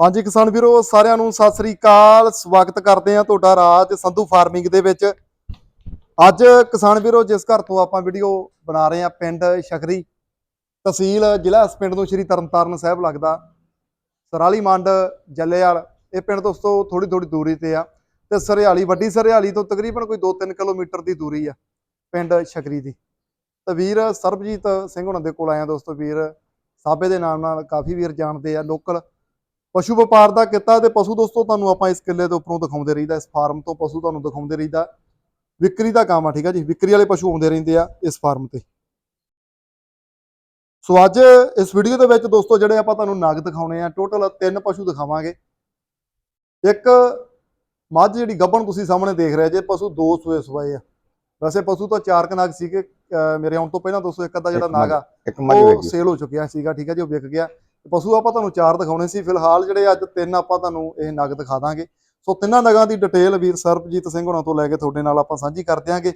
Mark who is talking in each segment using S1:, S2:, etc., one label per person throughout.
S1: ਹਾਂਜੀ ਕਿਸਾਨ ਵੀਰੋ, ਸਾਰਿਆਂ ਨੂੰ ਸਤਿ ਸ੍ਰੀ ਅਕਾਲ। ਸਵਾਗਤ ਕਰਦੇ ਹਾਂ ਤੁਹਾਡਾ ਰਾਜ ਸੰਧੂ ਫਾਰਮਿੰਗ ਦੇ ਵਿੱਚ। ਅੱਜ ਕਿਸਾਨ ਵੀਰੋ, ਜਿਸ ਘਰ ਤੋਂ ਆਪਾਂ ਵੀਡੀਓ ਬਣਾ ਰਹੇ ਹਾਂ, ਪਿੰਡ ਸ਼ਖਰੀ ਤਹਿਸੀਲ ਜ਼ਿਲ੍ਹਾ ਇਸ ਪਿੰਡ ਨੂੰ ਸ਼੍ਰੀ ਤਰਨਤਾਰਨ ਸਾਹਿਬ ਲੱਗਦਾ। ਸਰਾਲੀ ਮੰਡ ਜੱਲੇਵਾਲ ਇਹ ਪਿੰਡ ਦੋਸਤੋ ਥੋੜੀ ਥੋੜੀ ਦੂਰੀ ਤੇ ਆ ਤੇ ਸਰਿਆਲੀ, ਵੱਡੀ ਸਰਿਆਲੀ ਤੋਂ ਤਕਰੀਬਨ ਕੋਈ 2-3 ਕਿਲੋਮੀਟਰ ਦੀ ਦੂਰੀ ਆ ਪਿੰਡ ਸ਼ਕਰੀ ਦੀ। ਤਾਂ ਵੀਰ ਸਰਬਜੀਤ ਸਿੰਘ ਹੁਣਾਂ ਦੇ ਕੋਲ ਆਇਆ ਦੋਸਤੋ। ਵੀਰ ਸਾਬੇ ਦੇ ਨਾਮ ਨਾਲ ਕਾਫੀ ਵੀਰ ਜਾਣਦੇ ਆ, ਲੋਕਲ ਪਸ਼ੂ ਵਪਾਰ ਦਾ ਕੀਤਾ ਤੇ ਪਸ਼ੂ ਦੋਸਤੋ ਤੁਹਾਨੂੰ ਆਪਾਂ ਇਸ ਕਿੱਲੇ ਦੇ ਉੱਪਰੋਂ ਦਿਖਾਉਂਦੇ ਰਹੀਦਾ ਇਸ ਫਾਰਮ ਤੋਂ ਪਸ਼ੂ ਤੁਹਾਨੂੰ ਦਿਖਾਉਂਦੇ ਰਹੀਦਾ। ਵਿਕਰੀ ਦਾ ਕੰਮ ਆ ਠੀਕ ਆ ਜੀ? ਵਿਕਰੀ ਵਾਲੇ ਪਸ਼ੂ ਆਉਂਦੇ ਰਹਿੰਦੇ ਆ ਇਸ ਫਾਰਮ ਤੇ। ਸੋ ਅੱਜ ਇਸ ਵੀਡੀਓ ਦੇ ਵਿੱਚ ਦੋਸਤੋ ਜਿਹੜੇ ਆਪਾਂ ਤੁਹਾਨੂੰ ਨਗ ਦਿਖਾਉਣੇ ਆ ਟੋਟਲ ਤਿੰਨ ਪਸ਼ੂ ਦਿਖਾਵਾਂਗੇ। ਇੱਕ ਮੱਝ ਜਿਹੜੀ ਗੱਭਣ ਤੁਸੀਂ ਸਾਹਮਣੇ ਦੇਖ ਰਹੇ ਜੇ ਪਸ਼ੂ ਦੋ ਸੂਏ ਸਵਾਏ ਆ। ਵੈਸੇ ਪਸ਼ੂ ਤਾਂ ਚਾਰ ਕ ਨਗ ਸੀਗੇ ਮੇਰੇ ਆਉਣ ਤੋਂ ਪਹਿਲਾਂ ਦੋਸਤੋ ਇੱਕ ਅੱਧਾ ਜਿਹੜਾ ਨਗ ਆ ਉਹ ਸੇਲ ਹੋ ਚੁੱਕਿਆ ਸੀਗਾ ਠੀਕ ਹੈ ਜੀ? ਉਹ ਵਿਕ ਗਿਆ। ਪਸ਼ੂ ਆਪਾਂ ਤੁਹਾਨੂੰ ਚਾਰ ਦਿਖਾਉਣੇ ਸੀ, ਫਿਲਹਾਲ ਜਿਹੜੇ ਅੱਜ ਤਿੰਨ ਆਪਾਂ ਤੁਹਾਨੂੰ ਇਹ ਨਗ ਦਿਖਾ ਦਾਂਗੇ। ਸੋ ਤਿੰਨਾਂ ਨਗਾਂ ਦੀ ਡਿਟੇਲ ਵੀਰ ਸਰਬਜੀਤ ਸਿੰਘ ਹੁਣਾਂ ਤੋਂ ਲੈ ਕੇ ਤੁਹਾਡੇ ਨਾਲ ਆਪਾਂ ਸਾਂਝੀ ਕਰ ਦਿਆਂਗੇ।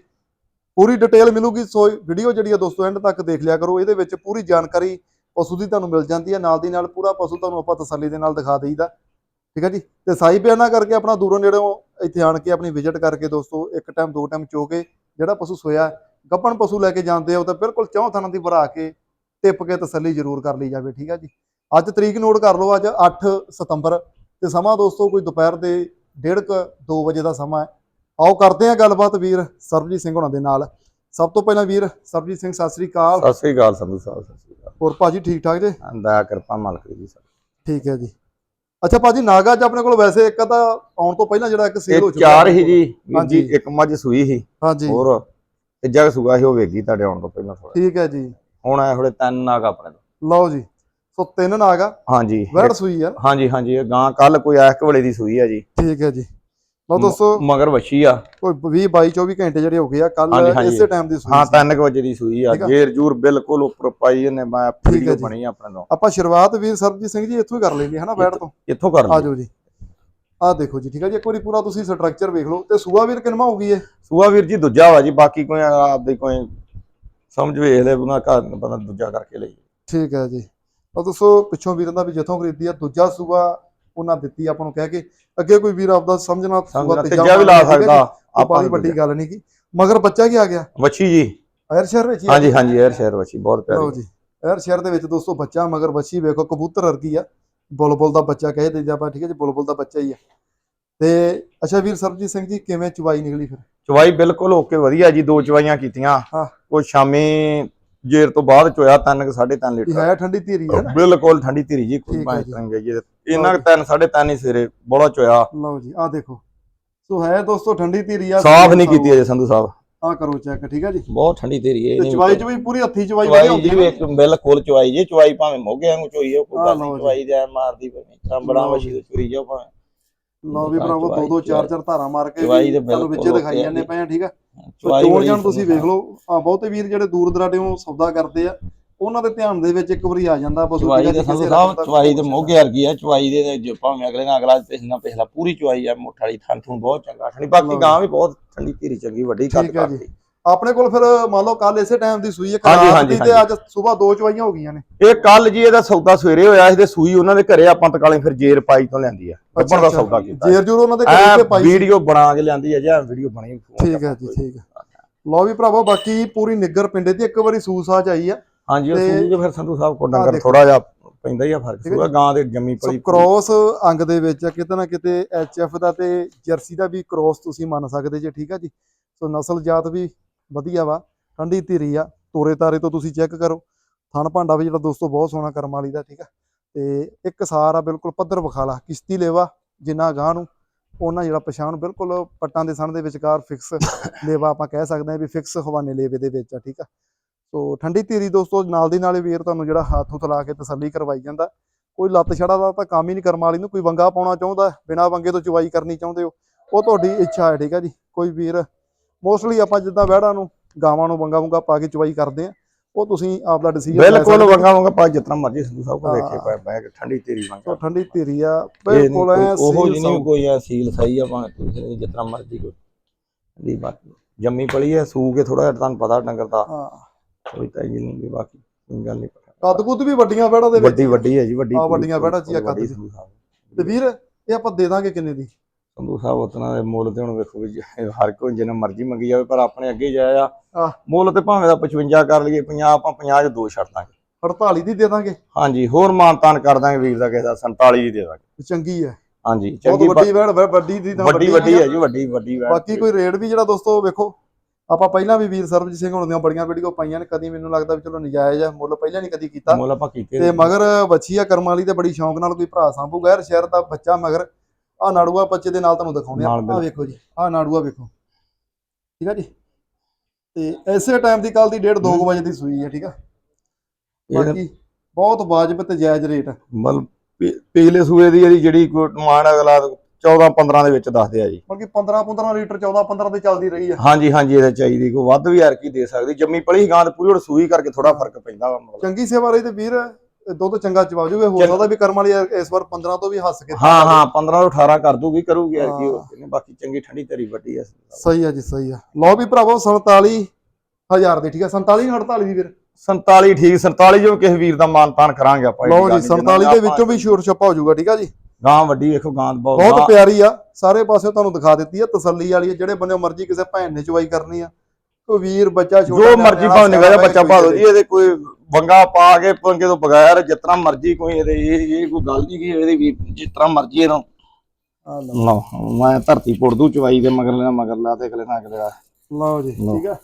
S1: ਪੂਰੀ ਡਿਟੇਲ ਮਿਲੂਗੀ, ਸੋ ਵੀਡੀਓ ਜਿਹੜੀ ਆ ਦੋਸਤੋ ਐਂਡ ਤੱਕ ਦੇਖ ਲਿਆ ਕਰੋ। ਇਹਦੇ ਵਿੱਚ ਪੂਰੀ ਜਾਣਕਾਰੀ ਪਸ਼ੂ ਦੀ ਤੁਹਾਨੂੰ ਮਿਲ ਜਾਂਦੀ ਹੈ ਨਾਲ ਦੀ ਨਾਲ ਪੂਰਾ ਪਸ਼ੂ ਤੁਹਾਨੂੰ ਆਪਾਂ ਤਸੱਲੀ ਦੇ ਨਾਲ ਦਿਖਾ ਦੇਈਦਾ। ਠੀਕ ਹੈ ਜੀ? ਤੇ ਸਾਈ ਬਿਆਨਾ ਕਰਕੇ ਆਪਣਾ ਦੂਰੋਂ ਨੇੜੋਂ ਇੱਥੇ ਆਣ ਕੇ ਆਪਣੀ ਵਿਜ਼ਿਟ ਕਰਕੇ ਦੋਸਤੋ, ਇੱਕ ਟਾਈਮ ਦੋ ਟਾਈਮ ਚੋ ਕੇ ਜਿਹੜਾ ਪਸ਼ੂ ਸੋਇਆ, ਗੱਪਣ ਪਸ਼ੂ ਲੈ ਕੇ ਜਾਂਦੇ ਆ, ਉਹ ਤਾਂ ਬਿਲਕੁਲ ਚੌਂ ਥਾਂ ਦੀ ਭਰਾ ਕੇ ਟਿੱਪ ਕੇ ਤਸੱਲੀ ਜ਼ਰੂਰ ਕਰ ਲਈ ਜਾਵੇ। ਠੀਕ ਹੈ ਜੀ? ਅੱਜ ਤਰੀਕ ਨੋਟ ਕਰ ਲਓ ਅੱਜ 8 ਸਤੰਬਰ ਤੇ ਸਮਾਂ ਦੋਸਤੋ ਕੋਈ ਦੁਪਹਿਰ ਦੇ 1:30 2 ਵਜੇ ਦਾ ਸਮਾਂ ਹੈ। ਆਓ ਕਰਦੇ ਹਾਂ ਗੱਲਬਾਤ ਵੀਰ ਸਰਬਜੀਤ ਸਿੰਘ ਹੋਣਾ ਦੇ ਨਾਲ। ਸਭ ਤੋਂ ਪਹਿਲਾਂ ਵੀਰ ਸਰਬਜੀਤ ਸਿੰਘ ਸਤਿ ਸ੍ਰੀ ਅਕਾਲ।
S2: ਸਤਿ ਸ੍ਰੀ ਅਕਾਲ ਸੰਧੂ ਸਾਹਿਬ ਸਤਿ ਸ੍ਰੀ ਅਕਾਲ।
S1: ਹੋਰ ਭਾਜੀ ਠੀਕ ਠਾਕ ਜੇ?
S2: ਦਇਆ ਕਿਰਪਾ ਮਾਲਕ ਦੀ ਸਰ
S1: ਠੀਕ ਹੈ ਜੀ। ਅੱਛਾ ਭਾਜੀ ਨਾਗਾ ਚ ਆਪਣੇ ਕੋਲ ਵੈਸੇ ਇੱਕ ਤਾਂ ਆਉਣ ਤੋਂ ਪਹਿਲਾਂ ਜਿਹੜਾ ਇੱਕ ਸੇਲ ਹੋ ਚੁੱਕਾ
S2: ਚਾਰ ਹੀ ਜੀ। ਜੀ ਇੱਕ ਮੱਝ ਸੂਈ ਸੀ।
S1: ਹਾਂਜੀ।
S2: ਹੋਰ ਤੀਜਾ ਸੂਆ ਸੀ ਉਹ ਵੇਗੀ ਤੁਹਾਡੇ ਆਉਣ ਤੋਂ ਪਹਿਲਾਂ ਥੋੜਾ
S1: ਠੀਕ ਹੈ ਜੀ।
S2: ਹੁਣ ਆਏ ਥੋੜੇ ਤਿੰਨ ਨਾਗ ਆਪਣੇ।
S1: ਲਓ ਜੀ। ਸੋ ਤਿੰਨ ਨਾਗਾ
S2: ਹਾਂਜੀ।
S1: ਵੈੜ ਸੂਈ ਆ।
S2: ਹਾਂਜੀ ਹਾਂਜੀ ਇਹ ਗਾਂ ਕੱਲ ਕੋਈ ਐਸ ਵੇਲੇ ਦੀ ਸੂਈ ਆ ਜੀ।
S1: ਠੀਕ ਹੈ ਜੀ। ਲਓ ਦੋਸਤੋ
S2: ਮਗਰ ਵੱਛੀ ਆ।
S1: ਕੋਈ 20 22 24 ਘੰਟੇ ਜਿਹੜੇ ਹੋ ਗਏ ਆ ਕੱਲ। ਇਸੇ ਟਾਈਮ ਦੀ ਸੂਈ
S2: ਹਾਂ
S1: ਸੀ।
S2: 3 ਵਜੇ ਦੀ ਸੂਈ ਆ।
S1: ਆ।
S2: ਜੇਰ ਜੂਰ ਬਿਲਕੁਲ ਉੱਪਰ ਪਾਈ ਇਹਨੇ ਮੈਂ ਵੀਡੀਓ। ਬਣੀ ਆ ਆਪਣੇ ਤੋਂ।
S1: ਆਪਾਂ ਸ਼ੁਰੂਆਤ ਵੀਰ ਸਰਬਜੀਤ ਸਿੰਘ ਜੀ ਇੱਥੋਂ ਹੀ ਕਰ ਲੈਂਦੇ ਹਨਾ ਬੈਠ ਤੋਂ?
S2: ਇੱਥੋਂ ਕਰ
S1: ਆ
S2: ਲਈ
S1: ਜਾਓ ਜੀ। ਆਹ ਦੇਖੋ ਜੀ ਠੀਕ ਹੈ ਜੀ ਇੱਕ ਵਾਰੀ ਪੂਰਾ ਤੁਸੀਂ ਸਟਰਕਚਰ ਵੇਖ ਲਓ। ਤੇ ਸੂਆ ਵੀਰ ਕਿੰਨਾ ਹੋ ਗਈ ਹੈ
S2: ਸੂਆ ਵੀਰ ਜੀ ਦੂਜਾ ਵਾ ਜੀ ਬਾਕੀ ਕੋਈ ਆਪਦੀ ਕੋਈ ਸਮਝ ਵੇਖ ਲੈ ਬਣਾ ਘਰ ਬੰਦਾ ਦੂਜਾ ਕਰਕੇ ਲਈ।
S1: ਠੀਕ ਹੈ ਜੀ। ਉਹ ਦੱਸੋ ਪਿੱਛੋਂ ਵੀਰਾਂ ਦਾ ਵੀ ਜਿੱਥੋਂ ਖਰੀਦੀ ਆ ਦੂਜਾ ਸੂਆ ਉਹਨਾਂ ਦਿੱਤੀ ਆਪਾਂ ਨੂੰ ਕਹਿ ਕੇ। ਅੱਗੇ ਕੋਈ ਵੀਰ ਆਪਦਾ ਸਮਝਣਾ
S2: ਸਮਝਣਾ
S1: ਤੀਜਾ
S2: ਵੀ ਲਾ। ਸਕਦਾ ਆਪਾਂ
S1: ਬਾਹਲੀ ਵੱਡੀ ਗੱਲ ਨਹੀਂ ਕੀ। ਮਗਰ ਬੱਚਾ ਕੀ ਆ ਗਿਆ?
S2: ਵੱਛੀ ਜੀ।
S1: ਐਰ ਸ਼ਹਿਰ ਵਿੱਚ?
S2: ਹਾਂਜੀ ਹਾਂਜੀ 에ਅਰ ਸ਼ਹਿਰ ਵੱਛੀ ਬਹੁਤ
S1: ਲਓ
S2: ਪਿਆਰੀ
S1: ਜੀ ਐਰ ਸ਼ਹਿਰ ਦੇ ਵਿੱਚ ਦੋਸਤੋ ਬੱਚਾ ਮਗਰ ਬੱਚੀ ਵੇਖੋ ਕਬੂਤਰ ਵਰਗੀ ਆ। ਬੁਲਬੁਲ ਦਾ ਬੱਚਾ ਕਹੇ ਦੇ ਆਪਾਂ ਠੀਕ ਹੈ ਜੀ ਬੁਲਬੁਲ ਦਾ ਬੱਚਾ ਹੀ ਆ। ਤੇ ਅੱਛਾ ਵੀਰ ਸਰਬਜੀਤ ਸਿੰਘ ਜੀ ਕਿਵੇਂ ਚਵਾਈ ਨਿਕਲੀ ਫਿਰ?
S2: ਚਵਾਈ ਬਿਲਕੁਲ ਓਕੇ ਵਧੀਆ ਜੀ ਦੋ ਚਵਾਈਆਂ ਕੀਤੀਆਂ।
S1: ਹਾਂ।
S2: ਉਹ ਸ਼ਾਮੀ ਜੇਰ ਤੋਂ ਬਾਅਦ ਚੋਇਆ ਤਿੰਨ ਕੁ ਸਾਢੇ ਤਿੰਨ
S1: ਇਹ
S2: ਲੀਟਰ
S1: ਹੈ ਠੰਡੀ ਧੀਰੀ ਹੈ ਨਾ?
S2: ਬਿਲਕੁਲ ਠੰਡੀ ਧੀਰੀ ਜੀ ਕੋਈ
S1: ਹੈ
S2: ਬਾਈ
S1: ਜੀ।
S2: ਤਰ੍ਹਾਂ ਗਈ ਇਹਨਾਂ ਕੁ ਤਿੰਨ ਸਾਢੇ ਤਿੰਨ ਹੀ ਸਵੇਰੇ ਬੜਾ ਚੋਇਆ
S1: ਲਓ ਜੀ ਆਹ ਦੇਖੋ। ਸੋ ਹੈ ਦੋਸਤੋ ਠੰਡੀ ਧੀਰੀ ਆ।
S2: ਸਾਫ਼ ਨਹੀਂ ਕੀਤੀ ਅਜੇ ਸੰਧੂ ਸਾਹਿਬ।
S1: ਆਹ ਕਰੋ ਚੈੱਕ ਠੀਕ ਹੈ ਜੀ?
S2: ਬਹੁਤ ਠੰਡੀ ਧੀਰੀ ਹੈ
S1: ਚਵਾਈ ਚ ਵੀ ਪੂਰੀ ਹੱਥੀ ਚਵਾਈ
S2: ਚਵਾਈ
S1: ਹੁੰਦੀ
S2: ਜੀ ਇੱਕ ਬਿਲਕੁਲ ਚਵਾਈ ਜੀ ਚਵਾਈ ਭਾਵੇਂ ਮੋਗੇ ਵਾਂਗੂ ਚੋਈ ਹੋ ਕੋਈ ਗੱਲ ਨਹੀਂ
S1: ਜੀ।
S2: ਚਵਾਈ ਦੇ ਮਾਰਦੀ ਭਾਵੇਂ
S1: ਲਓ
S2: ਵਛੀ ਤੋਂ ਚੋਰੀ ਜਾਓ ਭਾਵੇਂ।
S1: ਲਓ ਵੀ ਭਰਾਵੋ ਦੋ ਦੋ ਚਾਰ ਚਾਰ ਧਾਰਾਂ ਮਾਰ ਕੇ ਤੁਹਾਨੂੰ ਵਿੱਚੇ ਦਿਖਾਈ ਜਾਂਦੇ ਪਏ ਆ ਠੀਕ ਆ? ਚੋਣ ਜਾਣ ਤੁਸੀਂ ਵੇਖ ਲਓ ਆ ਬਹੁਤੇ ਵੀਰ ਜਿਹੜੇ ਦੂਰ ਦਰਾਡਿਓਂ ਸੌਦਾ ਕਰਦੇ ਆ ਉਹਨਾਂ ਦੇ ਧਿਆਨ ਦੇ ਵਿੱਚ ਇੱਕ ਵਾਰੀ ਆ ਜਾਂਦਾ ਪਸ਼ੂ
S2: ਚਵਾਈ ਦੇ ਸਾਹਿਬ ਚਵਾਈ ਦੇ ਮੋਗੇ ਵਰਗੀ ਆ ਚਵਾਈ ਦੇ ਜੋ ਭਾਵੇਂ ਅਗਲੇ ਨਾਲ ਅਗਲਾ ਪਿਛਲਾ ਪਿਛਲਾ ਪੂਰੀ ਚਵਾਈ ਆ ਮੁੱਠ ਵਾਲੀ ਥਣ ਥਣ ਬਹੁਤ ਚੰਗਾ ਠੰਡੀ ਬਾਕੀ ਗਾਂ ਵੀ ਬਹੁਤ ਠੰਡੀ ਧੀਰੀ ਚੰਗੀ ਵੱਡੀ
S1: ਜੀ।
S2: ਕਰਦੀ
S1: ਆਪਣੇ ਕੋਲ ਫਿਰ ਮੰਨ ਲਓ ਕੱਲ ਇਸੇ ਟਾਈਮ ਦੀ ਸੂਈ ਹੈ
S2: ਹਾਂਜੀ,
S1: ਰਾਤ
S2: ਹਾਂਜੀ,
S1: ਤੇ ਅੱਜ ਸਵੇਰ ਦੋ ਚਵਾਈਆਂ ਹੋ ਗਈਆਂ ਨੇ।
S2: ਇਹ ਕੱਲ ਜੀ ਇਹਦਾ ਸੌਦਾ ਸਵੇਰੇ ਹੋਇਆ ਸੀ ਤੇ ਸੂਈ ਉਹਨਾਂ ਦੇ ਘਰੇ ਆਪਾਂ ਤਕਾਲੇ ਫਿਰ ਜੇਰ ਪਾਈ ਤੋਂ ਲੈਂਦੀ ਆ। ਅੱਬਣ ਦਾ ਸੌਦਾ ਕੀਤਾ।
S1: ਜੇਰ ਜੂਰ ਉਹਨਾਂ ਦੇ ਤੇ ਪਾਈ।
S2: ਵੀਡੀਓ ਬਣਾ ਕੇ ਲਿਆਂਦੀ ਆ ਜਾਂ ਵੀਡੀਓ ਬਣੀ phone
S1: ਠੀਕ
S2: ਤੇ
S1: ਹੈ ਜੀ ਠੀਕ ਹੈ ਲਓ ਵੀ ਭਰਾਵੋ ਬਾਕੀ ਪੂਰੀ ਨਿੱਗਰ ਪਿੰਡੇ ਦੀ ਇੱਕ ਵਾਰੀ ਸੂਸਾ ਚ ਆਈ ਆ।
S2: ਹਾਂਜੀ ਉਹ
S1: ਤੇ-
S2: ਸੂਈ ਦੇ ਫਿਰ ਸੰਧੂ ਸਾਹਿਬ ਕੋ ਡੰਗਰ
S1: ਦੇਖੋ।
S2: ਥੋੜਾ ਜਿਹਾ ਪੈਂਦਾ ਹੀ ਆ ਫ਼ਰਕ। ਸੂਆ ਗਾਂ ਦੇ ਜੰਮੀ
S1: ਸੋ
S2: ਪਲੀ
S1: ਕ੍ਰੋਸ ਅੰਗ ਦੇ ਵਿੱਚ ਆ, ਕਿਤੇ ਨਾ ਕਿਤੇ ਐਚਐਫ ਦਾ ਤੇ ਜਰਸੀ ਦਾ ਵੀ ਕ੍ਰੋਸ ਤੁਸੀਂ ਮੰਨ ਸਕਦੇ ਜੇ ਠੀਕ ਆ ਜੀ। ਸੋ ਨਸਲ ਜਾਤ ਵੀ ਵਧੀਆ ਵਾ, ਠੰਡੀ ਧੀਰੀ ਆ, ਤੋਰੇ ਤਾਰੇ ਤੋਂ ਤੁਸੀਂ ਚੈੱਕ ਕਰੋ। ਥਣ ਭਾਂਡਾ ਵੀ ਜਿਹੜਾ ਦੋਸਤੋ ਬਹੁਤ ਸੋਹਣਾ ਕਰਮ ਵਾਲੀ ਦਾ, ਠੀਕ ਆ। ਤੇ ਇੱਕ ਸਾਰ ਆ, ਬਿਲਕੁਲ ਪੱਧਰ ਵਿਖਾਲਾ, ਕਿਸ਼ਤੀ ਲੇਵਾ, ਜਿੰਨਾ ਗਾਂ ਨੂੰ, ਉਹਨਾਂ ਜਿਹੜਾ ਪਛਾਣ ਬਿਲਕੁਲ ਪੱਟਾਂ ਦੇ ਸਣ ਦੇ ਵਿਚਕਾਰ ਫਿਕਸ ਲੇਵਾ ਆਪਾਂ ਕਹਿ ਸਕਦੇ ਹਾਂ ਵੀ ਫਿਕਸ ਹਵਾਨੇ ਲੇਵੇ ਦੇ ਵਿੱਚ ਆ, ਠੀਕ ਆ। ਸੋ ਠੰਡੀ ਧੀਰੀ ਦੋਸਤੋ, ਨਾਲ ਦੀ ਨਾਲੇ ਵੀਰ ਤੁਹਾਨੂੰ ਜਿਹੜਾ ਹੱਥ ਹੁੱਥ ਕੇ ਤਸੱਲੀ ਕਰਵਾਈ ਜਾਂਦਾ। ਕੋਈ ਲੱਤ ਛੜਾ ਦਾ ਤਾਂ ਕੰਮ ਹੀ ਨਹੀਂ ਕਰਮ ਵਾਲੀ ਨੂੰ, ਕੋਈ ਵੰਗਾ ਪਾਉਣਾ ਚਾਹੁੰਦਾ, ਬਿਨਾ ਵੰਗੇ ਤੋਂ ਚੁਵਾਈ ਕਰਨੀ ਚਾਹੁੰਦੇ ਹੋ, ਉਹ ਤੁਹਾਡੀ ਇੱਛਾ ਹੈ, ਠੀਕ ਆ ਜੀ। ਕੋਈ ਵੀਰ ਮੋਸਟਲੀ ਆਪਾਂ ਜਿੱਦਾਂ ਵਹਿੜਾਂ ਨੂੰ ਗਾਵਾਂ ਨੂੰ ਵੰਗਾ ਵੰਗਾ ਪਾ ਕੇ ਚੁਵਾਈ ਕਰਦੇ ਆ ਉਹ ਤੁਸੀਂ ਆਪਦਾ ਡਿਸੀਜਨ
S2: ਬਿਲਕੁਲ ਵੰਗਾ ਵੰਗਾ ਪਾ ਜਿਤਨਾ ਮਰਜ਼ੀ ਸੰਧੂ ਸਾਹਿਬ ਕੋ
S1: ਹਾਂ।
S2: ਵੇਖੇ ਪੈ ਬੈ ਕੇ ਠੰਡੀ ਤੇਰੀ ਵੰਗਾ।
S1: ਠੰਡੀ ਧੀਰੀ ਆ ਬਿਲਕੁਲ ਐ
S2: ਉਹ
S1: ਸੀਲ
S2: ਜਿਹੀ
S1: ਸਾਊ।
S2: ਨਹੀਂ ਕੋਈ ਆ ਸੀਲ ਸਹੀ ਆ ਦੂਸਰੇ ਦੀ ਜਿਤਨਾ ਮਰਜ਼ੀ ਕੋਈ। ਠੰਡੀ ਬਾਕੀ ਜੰਮੀ ਪਲੀ ਹੈ ਸੂ ਕੇ ਥੋੜਾ ਤੁਹਾਨੂੰ ਪਤਾ ਡੰਗਰ ਦਾ।
S1: ਹਾਂ।
S2: ਕੋਈ ਤਾਂ ਜੀ ਨਹੀਂ ਬਾਕੀ ਕੋਈ ਗੱਲ ਨਹੀਂ। ਪਤਾ
S1: ਕੱਦ ਕੁੱਦ ਵੀ ਵੱਡੀਆਂ ਵਹਿੜਾਂ ਦੇ ਵਿੱਚ।
S2: ਵੱਡੀ ਵੱਡੀ ਹੈ ਜੀ ਵੱਡੀ ਪੂਰੀ-
S1: ਵੱਡੀਆਂ 'ਚ ਹੀ ਆ ਕੱਦ। ਤੇ ਵੀਰ ਇਹ ਆਪਾਂ ਦੇ ਦਾਂਗੇ ਕਿੰਨੇ ਦੀ?
S2: ਸੰਧੂ ਸਾਹਿਬ ਉਤਨਾ ਦੇ ਮੁੱਲ ਤੇ ਹੁਣ ਵੇਖੋ ਵੀ ਹਰ ਕੋਈ ਜਿੰਨਾ ਮਰਜ਼ੀ ਮੰਗੀ ਜਾਵੇ ਪਰ ਆਪਣੇ ਅੱਗੇ ਜਾਇਆ।
S1: ਆਹ।
S2: ਮੁੱਲ ਤੇ ਭਾਵੇਂ ਦਾ 55 ਕਰ ਲਈਏ 50 ਆਪਾਂ 50 ਚ ਦੋ ਛੱਡ ਦਾਂਗੇ।
S1: 48 ਦੀ ਦੇ ਦਾਂਗੇ।
S2: ਹਾਂਜੀ ਹੋਰ ਮਾਨਤਾਨ ਕਰ ਦਾਂਗੇ ਵੀਰ ਦਾ ਕਿਸੇ ਦਾ 47 ਦੀ ਦੇ ਦਾਂਗੇ।
S1: ਚੰਗੀ ਹੈ।
S2: ਹਾਂਜੀ ਚੰਗੀ
S1: ਵੱਡੀ ਵੈੜ ਵੱਡੀ ਦੀ ਤਾਂ
S2: ਵੱਡੀ ਵੱਡੀ ਹੈ ਜੀ ਵੱਡੀ ਵੱਡੀ ਵੈੜ
S1: ਬਾਕੀ ਕੋਈ ਰੇਟ ਵੀ ਜਿਹੜਾ ਦੋਸਤੋ ਵੇਖੋ ਆਪਾਂ ਪਹਿਲਾਂ ਵੀ ਵੀਰ ਸਰਬਜੀਤ ਸਿੰਘ ਹੋਣ ਦੀਆਂ ਬੜੀਆਂ ਵੀਡੀਓ ਪਾਈਆਂ ਨੇ ਕਦੀ ਮੈਨੂੰ ਲੱਗਦਾ ਵੀ ਚਲੋ ਨਜਾਇਜ਼ ਆ ਮੁੱਲ ਪਹਿਲਾਂ ਨਹੀਂ ਕਦੀ ਕੀਤਾ।
S2: ਮੁੱਲ ਆਪਾਂ ਕੀਤੇ
S1: ਤੇ ਮਗਰ ਬੱਚੀ ਆ ਕਰਮ ਵਾਲੀ ਤੇ ਬੜੀ ਸ਼ੌਂਕ ਨਾਲ ਕੋਈ ਭਰਾ ਸਾਂਭੂਗਾ ਯਾਰ ਸ਼ਹਿਰ ਦਾ ਬੱਚਾ ਮਗਰ। ਆ ਨਾੜੂਆ ਬੱਚੇ ਦੇ ਨਾਲ ਤੁਹਾਨੂੰ ਦਿਖਾਉਣੇ ਆ। ਆ। ਵੇਖੋ ਜੀ ਆ ਨਾੜੂਆ ਵੇਖੋ। ਠੀਕ ਆ ਜੀ? ਤੇ ਐਸੇ ਟਾਈਮ ਦੀ ਕੱਲ ਦੀ 1:30 ਵਜੇ ਦੀ ਸੂਈ ਹੈ ਠੀਕ ਆ?
S2: ਇਹ
S1: ਬਾਕੀ ਬਹੁਤ ਵਾਜਬ ਤੇ ਜਾਇਜ਼ ਰੇਟ
S2: ਮਤਲਬ ਪਿਛਲੇ ਸੂਏ ਦੀ ਜਿਹੜੀ ਡਿਮਾਂਡ ਅਗਲਾ 14 15 ਦੇ ਵਿੱਚ ਦੱਸਦੇ ਆ ਜੀ।
S1: ਬਾਕੀ 15 15 ਲੀਟਰ 14 15 ਤੇ ਚੱਲਦੀ ਰਹੀ ਆ।
S2: ਹਾਂਜੀ ਹਾਂਜੀ ਇਹਦੇ ਚਾਹੀਦੀ ਕੋਈ ਵੱਧ ਵੀ ਯਾਰ ਕੀ ਦੇ ਸਕਦੀ। ਜੰਮੀ ਪਲੀ ਗਾਂ ਤੇ ਪੂਰੀ ਸੂਈ ਕਰਕੇ ਥੋੜਾ ਫ਼ਰਕ ਪੈਂਦਾ ਵਾ
S1: ਚੰਗੀ ਸੇਵਾ ਰਹੀ ਤੇ ਵੀਰ। ਇਹ ਦੁੱਧ ਚੰਗਾ ਚਵਾ ਜੂਗੇ ਹੋ। ਸਕਦਾ ਵੀ ਕਰਮ ਵਾਲੀ ਇਸ ਵਾਰ 15 ਤੋਂ ਵੀ ਹੱਸ ਕੇ
S2: ਹਾਂ ਹਾਂ 15 ਤੋਂ 18 ਕਰ ਦੂਗੀ ਕਰੂਗੀ ਯਾਰ ਕੀ
S1: ਹਾਂ।
S2: ਹੋਰ ਕੀ ਬਾਕੀ ਚੰਗੀ ਠੰਡੀ ਤਰੀ ਵੱਡੀ ਆ।
S1: ਸਹੀ ਆ ਜੀ ਸਹੀ ਆ। ਲਓ ਵੀ ਭਰਾਵੋ 47000 ਦੀ ਠੀਕ ਆ? 47 ਜਾਂ 48 ਦੀ ਵੀਰ
S2: 47 ਠੀਕ 47 ਜੋ ਕਿਸੇ ਵੀਰ ਦਾ ਮਾਨਤਾਨ ਕਰਾਂਗੇ ਆਪਾਂ
S1: ਲਓ ਜੀ 47 ਦੇ ਵਿੱਚੋਂ ਵੀ ਸ਼ੋਰ ਛੱਪਾ ਹੋ ਜਾਊਗਾ ਠੀਕ ਆ ਜੀ?
S2: ਗਾਂ ਵੱਡੀ ਵੇਖੋ ਗਾਂ ਬਹੁਤ
S1: ਬਹੁਤ ਪਿਆਰੀ ਆ। ਸਾਰੇ ਪਾਸੇ ਤੁਹਾਨੂੰ ਦਿਖਾ ਦਿੱਤੀ ਆ ਤਸੱਲੀ ਵਾਲੀ ਆ ਜਿਹੜੇ ਬੰਦੇ ਮਰਜ਼ੀ ਕਿਸੇ ਭੈਣ ਨੇ ਚਵਾਈ ਕਰਨੀ ਆ ਕੋਈ ਵੀਰ ਬੱਚਾ ਛੋਟਾ
S2: ਜੋ ਮਰਜ਼ੀ ਭਾਵੇਂ ਨਿਕਾ
S1: ਸਿਆਣਾ
S2: ਬੱਚਾ ਪਾ ਦੋ। ਜੀ ਇਹਦੇ ਕੋਈ ਵੰਗਾ ਪਾ ਕੇ ਪੰਗੇ ਤੋਂ ਬਗੈਰ ਜਿਤਨਾ ਮਰਜ਼ੀ ਕੋਈ ਇਹਦੇ ਇਹ ਇਹ ਕੋਈ ਗੱਲ ਨਹੀਂ ਕਿ ਇਹਦੀ ਵੀ ਤਰ੍ਹਾਂ ਮਰਜ਼ੀ ਇਹਨੂੰ
S1: ਲਓ।
S2: ਮੈਂ ਧਰਤੀ ਪੁੱਟ ਦੂ ਚਵਾਈ ਦੇ ਮਗਰ ਲੈਣਾ ਮਗਰ ਲਾ ਤੇ ਅਗਲੇ ਨਾਲ ਅਗਲੇ ਦਾ
S1: ਲਓ ਜੀ। ਠੀਕ ਆ।